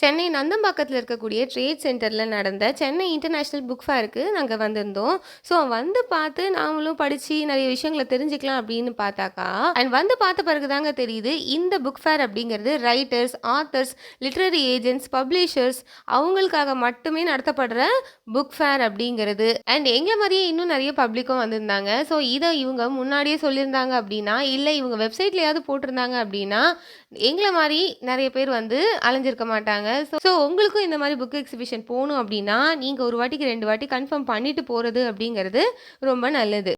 சென்னை நந்தம்பாக்கத்தில் இருக்கக்கூடிய ட்ரேட் சென்டரில் நடந்த சென்னை இன்டர்நேஷ்னல் புக் ஃபேருக்கு நாங்கள் வந்திருந்தோம். ஸோ வந்து பார்த்து நாமளும் படித்து நிறைய விஷயங்களை தெரிஞ்சுக்கலாம் அப்படின்னு பார்த்தாக்கா அண்ட் வந்து பார்த்த பிறகு தாங்க தெரியுது இந்த புக் ஃபேர் அப்படிங்கிறது writers authors literary agents publishers அவங்களுக்காக மட்டுமே நடத்தப்படுற புக் ஃபேர் அப்படிங்கிறது. அண்ட் எங்களை மாதிரியே இன்னும் நிறைய பப்ளிக்கும் வந்திருந்தாங்க. ஸோ இதை இவங்க முன்னாடியே சொல்லியிருந்தாங்க அப்படின்னா இல்லை இவங்க வெப்சைட்லையாவது போட்டிருந்தாங்க அப்படின்னா எங்களை மாதிரி நிறைய பேர் வந்து அலைஞ்சிருக்க மாட்டாங்க. ஸோ ஸோ உங்களுக்கும் இந்த மாதிரி புக் எக்ஸிபிஷன் போகணும் அப்படின்னா நீங்கள் ஒரு வாட்டிக்கு ரெண்டு வாட்டி கன்ஃபார்ம் பண்ணிட்டு போகிறது அப்படிங்கிறது ரொம்ப நல்லது.